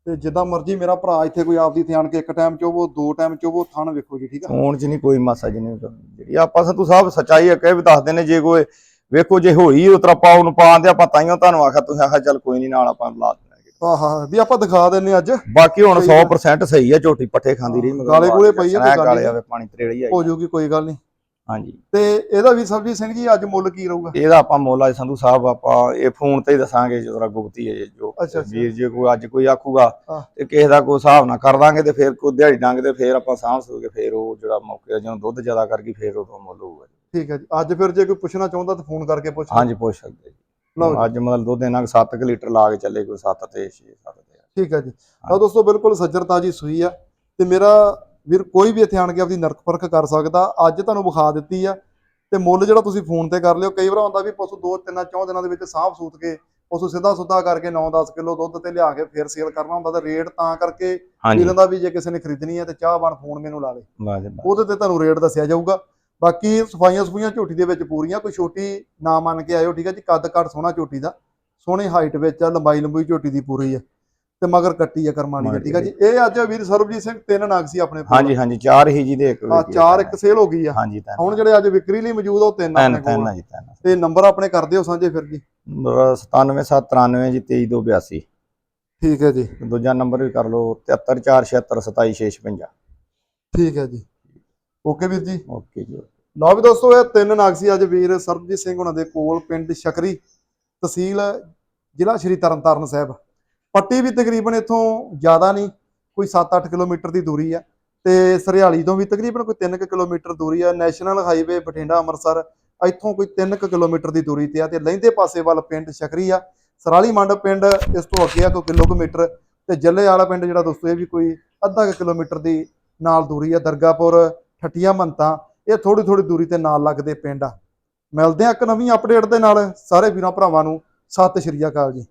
S1: ਤੇ ਜਿੱਦਾਂ ਮਰਜ਼ੀ ਮੇਰਾ ਭਰਾ ਇੱਥੇ ਕੋਈ ਆਪਦੀ ਧਿਆਨ ਕੇ ਇੱਕ ਟਾਈਮ ਚੋਵੋ ਦੋ ਟਾਈਮ ਚੋਵੋ ਥਣ ਵੇਖੋ ਜੀ ਠੀਕ ਆ।
S2: ਹੋਣ ਚ ਨਹੀਂ ਕੋਈ ਮਾਸਾ ਜੀ ਜਿਹੜੀ ਆਪਾਂ ਸੰਤੂ ਸਾਹਿਬ ਸਚਾਈ ਹੈ ਕਹਿ ਵੀ ਦੱਸਦੇ ਨੇ ਜੇ ਕੋਈ ਵੇਖੋ ਜੇ ਹੋਈ ਉਤਰਾ ਪਾ ਉਹਨੂੰ ਪਾਉਂਦੇ ਆਪਾਂ ਤਾਈਓ ਤੁਹਾਨੂੰ ਆਖਿਆ ਤੁਸੀਂ ਆਖਿਆ ਚੱਲ ਕੋਈ ਨਹੀਂ ਨਾਲ ਆਪਾਂ ਲਾ ਦਿੰਦੇ
S1: ਆਹਾ ਵੀ ਆਪਾਂ ਦਿਖਾ ਦਿੰਨੇ ਅੱਜ
S2: ਬਾਕੀ ਹੁਣ
S1: ਸਹੀ ਹੈ।
S2: 100% ਸਹੀ ਹੈ ਝੋਟੀ ਪੱਠੇ ਖਾਂਦੀ ਰਹੀ
S1: ਗਾਲੇ ਗੂਲੇ ਪਈ ਕੋਈ ਗੱਲ।
S2: ਆਵੇ ਪਾਣੀ ਤਰੇੜੀ ਆਈ
S1: ਹੋ ਜਾਊਗੀ ਕੋਈ ਗੱਲ ਨਹੀਂ
S2: ਹਾਂਜੀ
S1: ਤੇ ਇਹਦਾ ਵੀ ਸਰਬਜੀਤ ਸਿੰਘ ਜੀ ਅੱਜ ਮੁੱਲ ਕੀ ਰਹੂਗਾ
S2: ਇਹਦਾ ਆਪਾਂ ਮੁੱਲ ਅੱਜ ਸੰਧੂ ਸਾਹਿਬ ਆਪਾਂ ਇਹ ਫੋਨ ਤੇ ਹੀ ਦੱਸਾਂਗੇ ਜਦੋਂ ਗੁਪਤੀ ਹੈ ਜੋ। ਵੀਰ ਜੇ ਕੋਈ ਅੱਜ ਕੋਈ ਆਖੂਗਾ
S1: ਹਾਂ।
S2: ਤੇ ਕਿਸੇ ਦਾ ਕੋਈ ਹਿਸਾਬ ਨਾ ਕਰ ਦਾਂਗੇ ਤੇ ਫਿਰ ਕੋਈ ਦਿਹਾੜੀ ਡੰਗ ਤੇ ਫਿਰ ਆਪਾਂ ਸਾਂਭ ਸੂਗੇ ਫਿਰ ਉਹ ਜਿਹੜਾ ਮੌਕੇ ਜਦੋਂ ਦੁੱਧ ਜ਼ਿਆਦਾ ਕਰ ਗਈ ਫਿਰ ਉਹ ਮੁੱਲ ਹੋਊਗਾ
S1: ਠੀਕ ਹੈ ਜੀ। ਅੱਜ ਫਿਰ ਜੇ ਕੋਈ ਪੁੱਛਣਾ ਚਾਹੁੰਦਾ ਤਾਂ ਫੋਨ ਕਰਕੇ ਪੁੱਛ।
S2: ਹਾਂਜੀ ਪੁੱਛ ਸਕਦੇ ਜੀ। ਅੱਜ ਮਤਲਬ ਦੁੱਧ ਇਹਨਾਂ 7 ਲੀਟਰ ਲਾ ਕੇ ਚੱਲੇ ਕੋਈ 7 ਤੇ 6 7 ਤੇ
S1: ਠੀਕ ਹੈ ਜੀ। ਤਾਂ ਦੋਸਤੋ ਬਿਲਕੁਲ ਸੱਜਰ ਤਾਜੀ ਸੂਈ ਆ। ਤੇ ਮੇਰਾ ਵੀਰ ਕੋਈ ਵੀ ਇੱਥੇ ਆਣ ਕੇ ਆਪਦੀ ਨਰਕ ਪਰਖ ਕਰ ਸਕਦਾ। ਅੱਜ ਤੁਹਾਨੂੰ ਵਿਖਾ ਦਿੱਤੀ ਆ। ਤੇ ਮੁੱਲ ਜਿਹੜਾ ਤੁਸੀਂ ਫੋਨ ਤੇ ਕਰ ਲਿਓ ਕਈ ਵਾਰ ਹੁੰਦਾ ਵੀ ਪਸ਼ੂ ਦੋ ਤਿੰਨਾਂ ਚੌਂ ਦਿਨਾਂ ਦੇ ਵਿੱਚ ਸਾਫ਼ ਸੂਤ ਕੇ ਉਸ ਨੂੰ ਸਿੱਧਾ ਸੁੱਧਾ ਕਰਕੇ 9-10 ਕਿਲੋ ਦੁੱਧ ਤੇ ਲਿਆ ਕੇ ਫਿਰ ਸੇਲ ਕਰਨਾ ਹੁੰਦਾ ਤਾਂ ਰੇਟ ਤਾਂ ਕਰਕੇ ਵੀਰਾਂ ਦਾ ਵੀ ਜੇ ਕਿਸੇ ਨੇ ਖਰੀਦਣੀ ਹੈ ਤੇ ਚਾਹ ਬਣ ਫੋਨ ਮੈਨੂੰ ਲਾ ਲੇ। ਉਹਦੇ ਤੇ ਤੁਹਾਨੂੰ ਰੇਟ ਦੱਸਿਆ ਜਾਊਗਾ। ਬਾਕੀ ਸਫਾਈਆਂ ਸਫੂਈਆਂ ਝੋਟੀ ਦੇ ਵਿੱਚ ਪੂਰੀਆਂ ਕੋਈ ਛੋਟੀ ਨਾ ਮੰਨ ਕੇ ਆਇਓ ਠੀਕ ਹੈ ਜੀ ਕੱਦ ਕੱਦ ਸੋਹਣਾ ਝੋਟੀ ਦਾ ਸੋਹਣੀ ਹਾਈਟ ਵਿੱਚ ਆ ਲੰਬਾਈ ਲੰਬੂਈ ਝੋਟੀ ਦੀ ਪੂਰੀ ਆ ਤੇ ਮਗਰ ਕੱਟੀ ਆ ਕਰਮਾਲੀ ਆ ਠੀਕ ਹੈ ਜੀ। ਇਹ ਅੱਜ ਵੀਰ ਸਰਬਜੀਤ ਸਿੰਘ ਤਿੰਨ ਨਗ ਸੀ ਆਪਣੇ ਕੋਲ।
S2: ਹਾਂਜੀ ਹਾਂਜੀ ਚਾਰ ਹੀ ਜੀ ਦੇ ਇੱਕ
S1: ਆ
S2: ਆ
S1: ਚਾਰ ਇੱਕ ਸੇਲ ਹੋ ਗਈ ਆ।
S2: ਹਾਂਜੀ ਤਿੰਨ।
S1: ਹੁਣ ਜਿਹੜੇ ਅੱਜ ਵਿਕਰੀ ਲਈ ਮੌਜੂਦ ਆ ਉਹ ਤਿੰਨ
S2: ਤਿੰਨ
S1: ਆਪਣੇ
S2: ਤਿੰਨ
S1: ਕੋਲ
S2: ਆ। ਜੀ ਤਿੰਨ
S1: ਤੇ ਨੰਬਰ ਆਪਣੇ ਕਰ ਦਿਓ ਸਾਂਝੇ ਫਿਰ ਜੀ।
S2: 97793 ਜੀ 23282
S1: ਠੀਕ ਹੈ ਜੀ।
S2: ਦੂਜਾ ਨੰਬਰ ਵੀ ਕਰ ਲਓ 7346727656
S1: ਠੀਕ ਹੈ ਜੀ। ਓਕੇ ਵੀਰ ਜੀ।
S2: ਓਕੇ ਜੀ।
S1: ਲਓ ਵੀ ਦੋਸਤੋ ਇਹ ਤਿੰਨ ਨਗ ਸੀ ਅੱਜ ਵੀਰ ਸਰਬਜੀਤ ਸਿੰਘ ਉਹਨਾਂ ਦੇ ਕੋਲ ਪਿੰਡ ਸ਼ਕਰੀ ਤਹਿਸੀਲ ਜ਼ਿਲ੍ਹਾ ਸ਼੍ਰੀ ਤਰਨਤਾਰਨ ਸਾਹਿਬ। ਪੱਟੀ ਵੀ ਤਕਰੀਬਨ ਇੱਥੋਂ ਜ਼ਿਆਦਾ ਨਹੀਂ ਕੋਈ 7-8 ਕਿਲੋਮੀਟਰ ਦੀ ਦੂਰੀ ਆ। ਤੇ ਸਰਿਆਲੀ ਤੋਂ ਵੀ ਤਕਰੀਬਨ ਕੋਈ 3 ਕਿਲੋਮੀਟਰ ਦੂਰੀ ਆ। ਨੈਸ਼ਨਲ ਹਾਈਵੇ ਬਠਿੰਡਾ ਅੰਮ੍ਰਿਤਸਰ ਇੱਥੋਂ ਕੋਈ 3 ਕਿਲੋਮੀਟਰ ਦੀ ਦੂਰੀ ਤੇ ਆ। ਤੇ ਲਹਿੰਦੇ ਪਾਸੇ ਵੱਲ ਪਿੰਡ ਸ਼ਕਰੀ ਆ। ਸਰਾਲੀ ਮੰਡ ਪਿੰਡ ਇਸ ਤੋਂ ਅੱਗੇ ਆ ਕੋਈ ਕਿਲੋਮੀਟਰ। ਤੇ ਜੱਲੇ ਵਾਲਾ ਪਿੰਡ ਜਿਹੜਾ ਦੋਸਤੋ ਇਹ ਵੀ ਕੋਈ ਅੱਧਾ ਕਿਲੋਮੀਟਰ ਦੀ ਨਾਲ ਦੂਰੀ ਆ। ਦਰਗਾਪੁਰ ਠੱਟੀਆਂ ਮੰਤਾਂ ਇਹ ਥੋੜੀ ਥੋੜੀ ਦੂਰੀ ਤੇ ਨਾਲ ਲੱਗਦੇ ਪਿੰਡ ਆ। ਮਿਲਦੇ ਆ ਇੱਕ ਨਵੀਂ ਅਪਡੇਟ ਦੇ ਨਾਲ। ਸਾਰੇ ਵੀਰਾਂ ਭਰਾਵਾਂ ਨੂੰ ਸਤਿ ਸ਼੍ਰੀ ਅਕਾਲ ਜੀ।